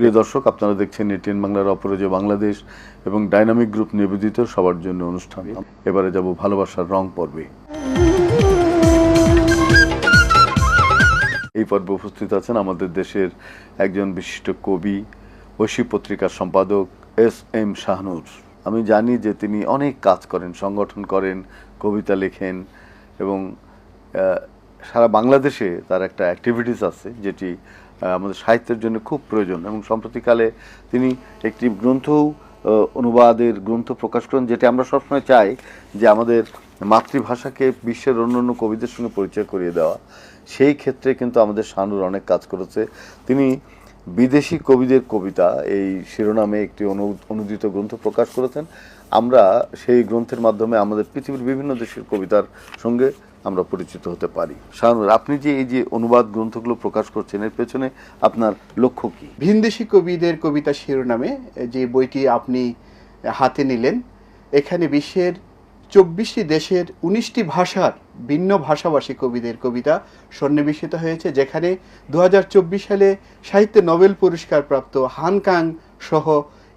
প্রিয় দর্শক, আপনারা দেখছেন এটিএন বাংলার অপরাজয় বাংলাদেশ এবং ডাইনামিক গ্রুপ নিবেদিত সবার জন্য অনুষ্ঠান। এবারে যাব ভালোবাসার রং পর্বে। এই পর্বে উপস্থিত আছেন আমাদের দেশের একজন বিশিষ্ট কবি ঐশী পত্রিকার সম্পাদক এস এম শাহনুর। আমি জানি যে তিনি অনেক কাজ করেন, সংগঠন করেন, কবিতা লেখেন এবং সারা বাংলাদেশে তার একটা অ্যাক্টিভিটিস আছে, যেটি আমাদের সাহিত্যের জন্য খুব প্রয়োজন এবং সম্প্রতিকালে তিনি একটি গ্রন্থ অনুবাদের গ্রন্থ প্রকাশ করেন, যেটি আমরা সবসময় চাই যে আমাদের মাতৃভাষাকে বিশ্বের অন্য অন্য কবিদের সঙ্গে পরিচয় করিয়ে দেওয়া। সেই ক্ষেত্রে কিন্তু আমাদের শানুর অনেক কাজ করেছে। তিনি বিদেশি কবিদের কবিতা, এই শিরোনামে একটি অনু- অনুদিত গ্রন্থ প্রকাশ করেছেন। আমরা সেই গ্রন্থের মাধ্যমে আমাদের পৃথিবীর বিভিন্ন দেশের কবিতার সঙ্গে আমরা পরিচিত হতে পারি। শানুর আপনি যে এই যে অনুবাদ গ্রন্থগুলো প্রকাশ করছেন, এর পেছনে আপনার লক্ষ্য কি? ভিনদেশি কবিদের কবিতা শিরোনামে যে বইটি আপনি হাতে নিলেন, এখানে বিশ্বের চব্বিশটি দেশের উনিশটি ভাষার ভিন্ন ভাষাভাষী কবিদের কবিতা সন্নিবেশিত হয়েছে, যেখানে দু হাজার চব্বিশ সালে সাহিত্যে নোবেল পুরস্কার প্রাপ্ত হানকাং সহ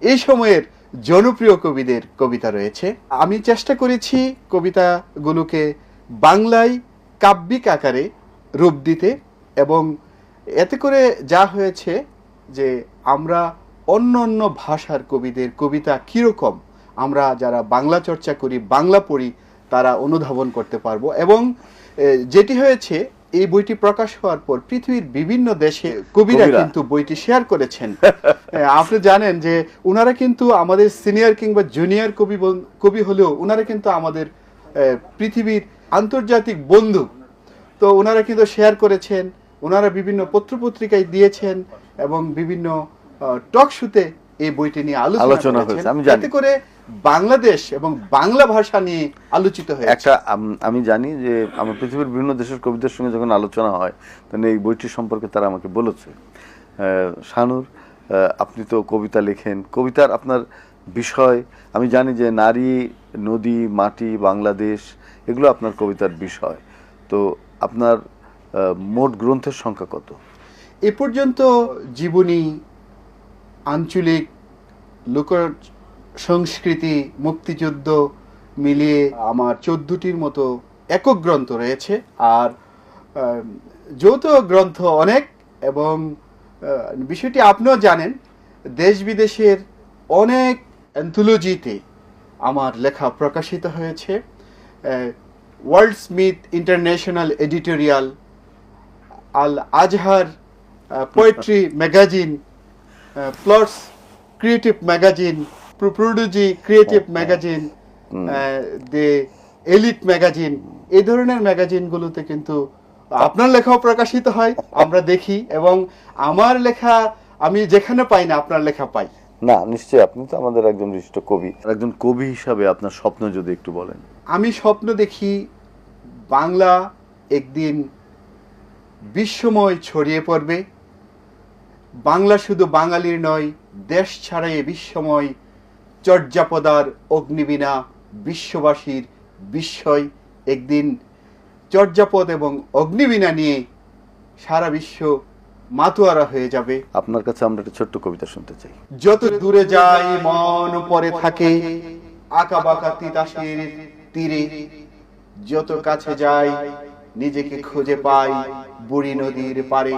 এই সময়ের জনপ্রিয় কবিদের কবিতা রয়েছে। আমি চেষ্টা করেছি কবিতাগুলোকে বাংলায় কাব্যিক আকারে রূপ দিতে এবং এতে করে যা হয়েছে যে আমরা অন্য অন্য ভাষার কবিদের কবিতা কীরকম আমরা যারা বাংলা চর্চা করি বাংলা পড়ি তারা অনুধাবন করতে পারব এবং যেটি হয়েছে এই বইটি প্রকাশ হওয়ার পর পৃথিবীর বিভিন্ন দেশে কবিরা। কিন্তু বইটি শেয়ার করেছেন আপনি জানেন যে ওনারা কিন্তু আমাদের সিনিয়র কিংবা জুনিয়র কবি কবি হলেও ওনারা কিন্তু আমাদের পৃথিবীর আন্তর্জাতিক বন্ধু তো ওনারা কিন্তু শেয়ার করেছেন ওনারা বিভিন্ন পত্রপত্রিকায় দিয়েছেন এবং বিভিন্ন টক শুতে এই বইটি নিয়ে আলোচনা। হয়েছে, আমি জানি। করে বাংলাদেশ এবং বাংলা ভাষা নিয়ে আলোচিত হয়েছে একটা আমি জানি যে আমার পৃথিবীর বিভিন্ন দেশের কবিদের সঙ্গে যখন আলোচনা হয় তখন এই বইটি সম্পর্কে তারা আমাকে বলেছে শানুর আপনি তো কবিতা লেখেন কবিতার আপনার বিষয়। আমি জানি যে নারী, নদী, মাটি, বাংলাদেশ, এগুলো আপনার কবিতার বিষয়। তো আপনার মোট গ্রন্থের সংখ্যা কত? এ পর্যন্ত জীবনী, আঞ্চলিক, লোক সংস্কৃতি, মুক্তিযুদ্ধ মিলিয়ে আমার চোদ্দটির মতো একক গ্রন্থ রয়েছে। আর যৌথ গ্রন্থ অনেক এবং বিষয়টি আপনিও জানেন দেশ বিদেশের অনেক অ্যান্থোলজিতে আমার লেখা প্রকাশিত হয়েছে World Smith International editorial Al Azhar poetry magazine Plots creative magazine Prodigy creative magazine the Elite magazine এই ধরনের ম্যাগাজিনগুলোতে কিন্তু আপনার লেখাও প্রকাশিত হয় আমরা দেখি এবং আমার লেখা আমি যেখানে পাই না আপনার লেখা পাই। না, নিশ্চয়ই আপনি তো আমাদের একজন বিশিষ্ট কবি। একজন কবি হিসাবে আপনার স্বপ্ন যদি একটু বলেন। আমি স্বপ্ন দেখি বাংলা একদিন বিশ্বময় ছড়িয়ে পড়বে। বাংলা শুধু বাঙালির নয়, দেশ ছাড়াই বিশ্বময় চর্যাপদার অগ্নিবীণা বিশ্ববাসীর বিস্ময়। একদিন চর্যাপদ এবং অগ্নিবীণা নিয়ে সারা বিশ্ব মাতোয়ারা হয়ে যাবে। আপনার কাছে আমরা একটা ছোট্ট কবিতা শুনতে চাই। যত দূরে যাই মন পরে থাকে আঁকা বাঁকা তিতাসের তীরে যত কাছে যাই নিজেকে খুঁজে পাই বুড়ি নদীর পারে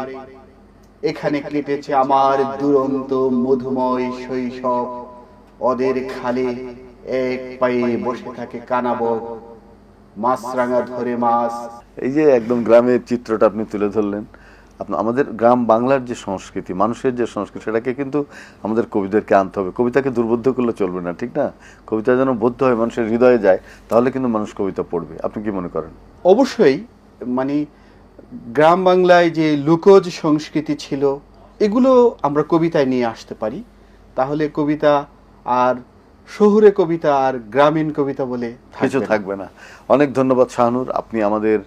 এখানে কেটেছে আমার দুরন্ত মধুময় শৈশব ওদের খালে এক পায়ে বসে থাকে কানাবক মাছরাঙা ধরে মাছ। এই যে একদম গ্রামের চিত্রটা আপনি তুলে ধরলেন আপনার আমাদের গ্রাম বাংলার যে সংস্কৃতি মানুষের যে সংস্কৃতি সেটাকে কিন্তু আমাদের কবিদেরকে আনতে হবে। কবিতাকে দুর্বোধ্য করলে চলবে না ঠিক না? কবিতা যেন বোধ্য হয় মানুষের হৃদয়ে যায় তাহলে কিন্তু মানুষ কবিতা পড়বে। আপনি কি মনে করেন? অবশ্যই মানে গ্রাম বাংলায় যে লোকজ সংস্কৃতি ছিল এগুলো আমরা কবিতায় নিয়ে আসতে পারি। তাহলে কবিতা আর শহুরে কবিতা আর গ্রামীণ কবিতা বলে কিছু থাকবে না। থাকবে না। অনেক ধন্যবাদ শাহানুর। আপনি আমাদের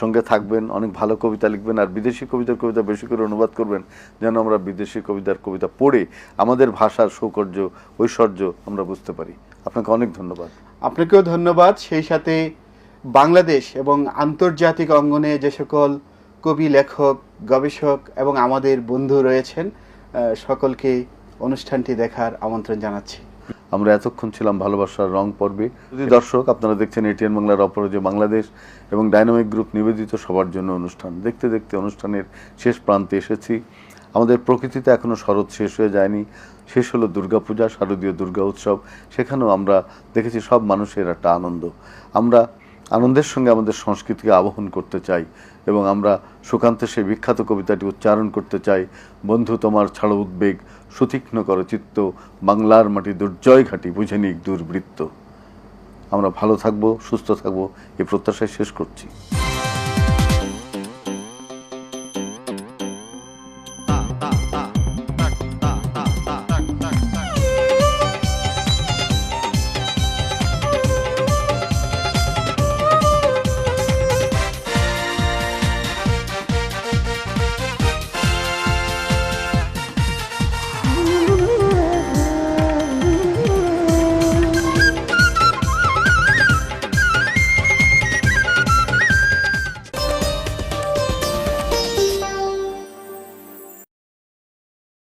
সঙ্গে থাকবেন, অনেক ভালো কবিতা লিখবেন আর বিদেশি কবিতার কবিতা বেশি করে অনুবাদ করবেন যেন আমরা বিদেশি কবিতার কবিতা পড়ে আমাদের ভাষার সৌকর্য, ঐশ্বর্য আমরা বুঝতে পারি। আপনাকে অনেক ধন্যবাদ। আপনাকেও ধন্যবাদ। সেই সাথে বাংলাদেশ এবং আন্তর্জাতিক অঙ্গনে যে সকল কবি, লেখক, গবেষক এবং আমাদের বন্ধু রয়েছেন সকলকে অনুষ্ঠানটি দেখার আমন্ত্রণ জানাচ্ছি। আমরা এতক্ষণ ছিলাম ভালোবাসার রং পর্বে। যদি দর্শক, আপনারা দেখছেন এটিএন বাংলার অপরাজয় বাংলাদেশ এবং ডাইনামিক গ্রুপ নিবেদিত সবার জন্য অনুষ্ঠান। দেখতে দেখতে অনুষ্ঠানের শেষ প্রান্তে এসেছি। আমাদের প্রকৃতিতে এখনও শরৎ শেষ হয়ে যায়নি। শেষ হলো দুর্গাপূজা, শারদীয় দুর্গা উৎসব। সেখানেও আমরা দেখেছি সব মানুষের একটা আনন্দ। আমরা আনন্দের সঙ্গে আমাদের সংস্কৃতিকে আবহন করতে চাই এবং আমরা সুকান্তের সেই বিখ্যাত কবিতাটি উচ্চারণ করতে চাই, বন্ধু, তোমার ছাড়ো উদ্বেগ, সুতীক্ষ্ণ কর চিত্ত, বাংলার মাটি দুর্জয় ঘাটি, বুঝে নিক দুর্বৃত্ত। আমরা ভালো থাকব, সুস্থ থাকব, এই প্রত্যাশায় শেষ করছি।